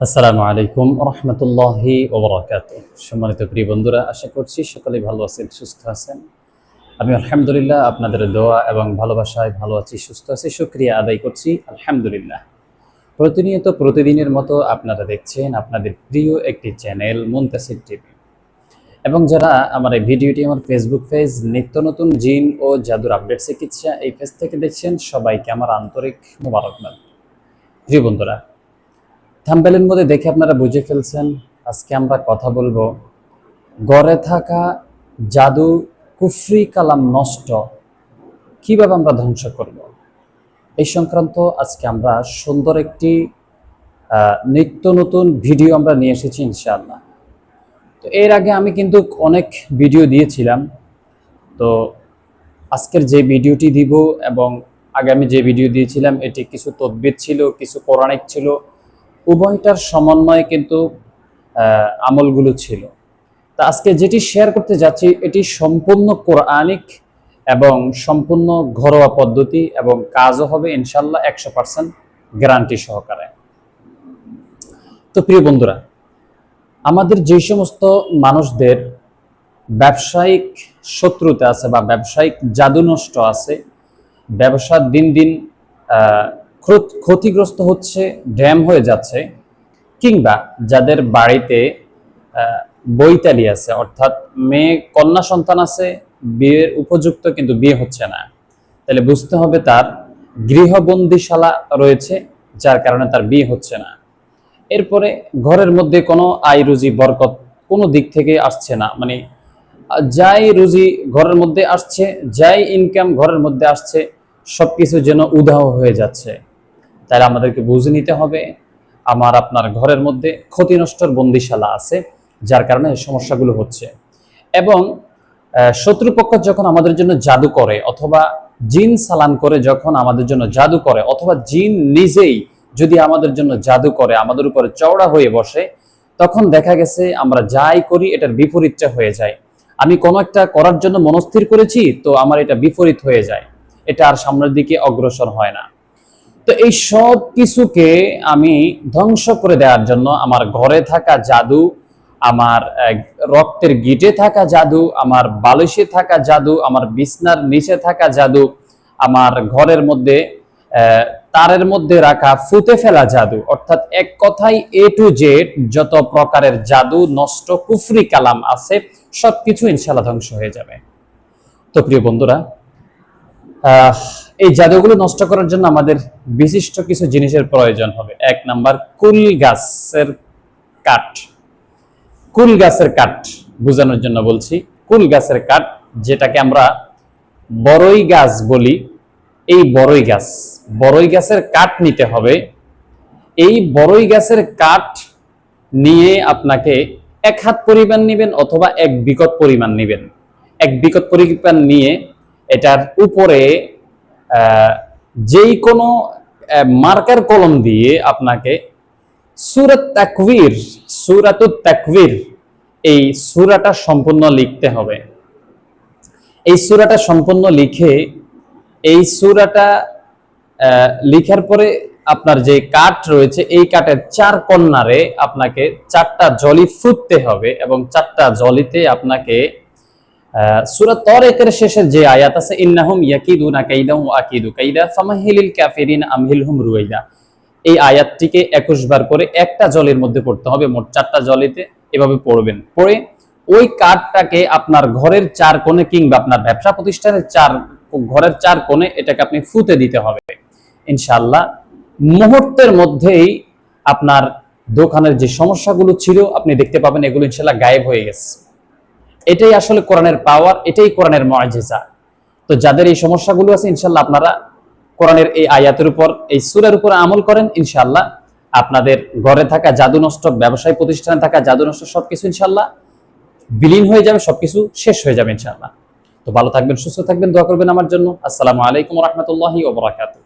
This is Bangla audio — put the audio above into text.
আসসালামু আলাইকুম রহমতুল্লাহি ওবরাকাত সম্মানিত প্রিয় বন্ধুরা, আশা করছি সকলেই ভালো আছেন, সুস্থ আছেন। আমি আলহামদুলিল্লাহ আপনাদের দোয়া এবং ভালোবাসায় ভালো আছি, সুস্থ আছি সুক্রিয়া আদায় করছি, আলহামদুলিল্লাহ। প্রতিনিয়ত প্রতিদিনের মতো আপনারা দেখছেন আপনাদের প্রিয় একটি চ্যানেল মুন্তাসির টিভি। এবং যারা আমার এই ভিডিওটি আমার ফেসবুক পেজ নিত্য নতুন জিন ও জাদুর আপডেট চিকিৎসা এই পেজ থেকে দেখছেন, সবাইকে আমার আন্তরিক মোবারকবাদ। প্রিয় বন্ধুরা থাম্বেলের মধ্যে দেখে আপনারা বুঝে ফেলছেন, আজকে আমরা কথা বলব, গড়ে থাকা জাদু কুফরি কালাম নষ্ট কীভাবে আমরা ধ্বংস করব? এই সংক্রান্ত আজকে আমরা সুন্দর একটি নিত্য নতুন ভিডিও আমরা নিয়ে এসেছি ইনশাআল্লাহ। তো এর আগে আমি কিন্তু অনেক ভিডিও দিয়েছিলাম, তো আজকের যে ভিডিওটি দিব এবং আগে আমি যে ভিডিও দিয়েছিলাম, এটি কিছু তদ্বির ছিল, কিছু পৌরাণিক ছিল উভয়টার সমন্বয়ে কিন্তু আমলগুলো ছিল। তা আজকে যেটি শেয়ার করতে যাচ্ছি, এটি সম্পূর্ণ কোরআনিক এবং সম্পূর্ণ ঘরোয়া পদ্ধতি এবং কাজও হবে ইনশাল্লাহ একশো পার্সেন্ট গ্যারান্টি সহকারে। তো প্রিয় বন্ধুরা, আমাদের যে সমস্ত মানুষদের ব্যবসায়িক শত্রুতা আছে বা ব্যবসায়িক জাদু নষ্ট আছে, ব্যবসা দিন দিন ক্ষতিগ্রস্ত হচ্ছে, ড্যাম হয়ে যাচ্ছে, কিংবা যাদের বাড়িতে বৈতালি আছে, অর্থাৎ মেয়ে, কন্যা সন্তান আছে, বিয়ের উপযুক্ত কিন্তু বিয়ে হচ্ছে না। তাহলে বুঝতে হবে তার গৃহবন্দিশালা রয়েছে, যার কারণে তার বিয়ে হচ্ছে না। এরপরে ঘরের মধ্যে কোনো আয় রুজি, বরকত কোনো দিক থেকে আসছে না। মানে যাই রুজি ঘরের মধ্যে আসছে, যাই ইনকাম ঘরের মধ্যে আসছে, সবকিছু যেন উদাহ হয়ে যাচ্ছে। তাহলে আমাদেরকে বুঝে নিতে হবে, আমার আপনার ঘরের মধ্যে ক্ষতি নষ্টর বন্দিশালা আছে, যার কারণে এই সমস্যাগুলো হচ্ছে। এবং শত্রুপক্ষ যখন আমাদের জন্য জাদু করে, অথবা জিন সালান করে যখন আমাদের জন্য জাদু করে, অথবা জিন নিজেই যদি আমাদের জন্য জাদু করে, আমাদের উপরে চওড়া হয়ে বসে, তখন দেখা গেছে আমরা যাই করি, এটার বিপরীতটা হয়ে যায়। আমি কোনো একটা করার জন্য মনস্থির করেছি, তো আমার এটা বিপরীত হয়ে যায়। এটা আর সামনের দিকে অগ্রসর হয় না। তো এই সব কিছুকে আমি ধ্বংস করে দেওয়ার জন্য আমার ঘরে থাকা জাদু, আমার রক্তের গিটে থাকা জাদু, আমার বালিশে থাকা জাদু, আমার বিছনার নিচে থাকা জাদু, আমার ঘরের মধ্যে তারের মধ্যে রাখা ফুতে ফেলা জাদু। অর্থাৎ এক কথাই এ টু জেড যত প্রকারের জাদু, নষ্ট, কুফরি কালাম আছে, সবকিছু ইনশাল্লাহ ধ্বংস হয়ে যাবে। তো প্রিয় বন্ধুরা এই জাদুগুলো নষ্ট করার জন্য আমাদের বিশিষ্ট কিছু জিনিসের প্রয়োজন হবে। এক নাম্বার, কুল গাছের কাঠ। কুল গাছের কাঠ বোঝানোর জন্য বলছি। কুল গাছের কাঠ, যেটাকে আমরা বড়ই গাছ বলি, এই বড়ই গাছ বড়ই গাছের কাঠ নিতে হবে। এই বড়ই গাছের কাঠ নিয়ে আপনাকে এক হাত পরিমাণ নেবেন অথবা এক বিকট পরিমাণ নেবেন। এক বিকট পরিমাণ নিয়ে এটার উপরে যেই কোনো মার্কার কলম দিয়ে আপনাকে সুরত তাকবীর, সুরাতুত তাকবীর এই সুরাটা সম্পূর্ণ লিখতে হবে। এই সুরাটা সম্পূর্ণ লিখে, এই সুরাটা লিখার পরে আপনার যে কাঠ রয়েছে, এই কাঠের চার কন্যারে আপনাকে চারটা জলি ফুটতে হবে এবং চারটা জলিতে আপনাকে সুরা তরেকের শেষের যে আয়াত আছে, ইন্নাহুম ইয়াকিদুনা কাইদা ওয়া আকিদু কাইদা, ফামাহিলিল কাফিরিন আমহিলহুম রুয়াইদা এই আয়াতটিকে একুশ বার করে একটা জলের মধ্যে পড়তে হবে, মোট চারটা জলিতে এভাবে পড়বেন। পড়ে ওই কার্ডটাকে আপনার ঘরের চার কোণে কিংবা আপনার ব্যবসা প্রতিষ্ঠানের চার, ঘরের চার কোণে এটাকে আপনি ফুতে দিতে হবে। ইনশাআল্লাহ, মুহূর্তের মধ্যেই আপনার দোকানের যে সমস্যাগুলো ছিল, আপনি দেখতে পাবেন এগুলো ইনশাআল্লাহ গায়েব হয়ে গেছে। এটাই আসলে কোরআনের পাওয়ার এটাই কোরআনের মজেজা। তো যাদের এই সমস্যাগুলো আছে ইনশাল্লাহ আপনারা কোরআনের এই আয়াতের উপর, এই সুরের উপর আমল করেন ইনশাল্লাহ আপনাদের ঘরে থাকা জাদু নষ্ট ব্যবসায় প্রতিষ্ঠানে থাকা জাদু নষ্ট সবকিছু ইনশাল্লাহ বিলীন হয়ে যাবে, সবকিছু শেষ হয়ে যাবে ইনশাল্লাহ তো ভালো থাকবেন, সুস্থ থাকবেন, দোয়া করবেন আমার জন্য। আসসালামু আলাইকুম রহমতুল্লাহি ওবরাকাতুহ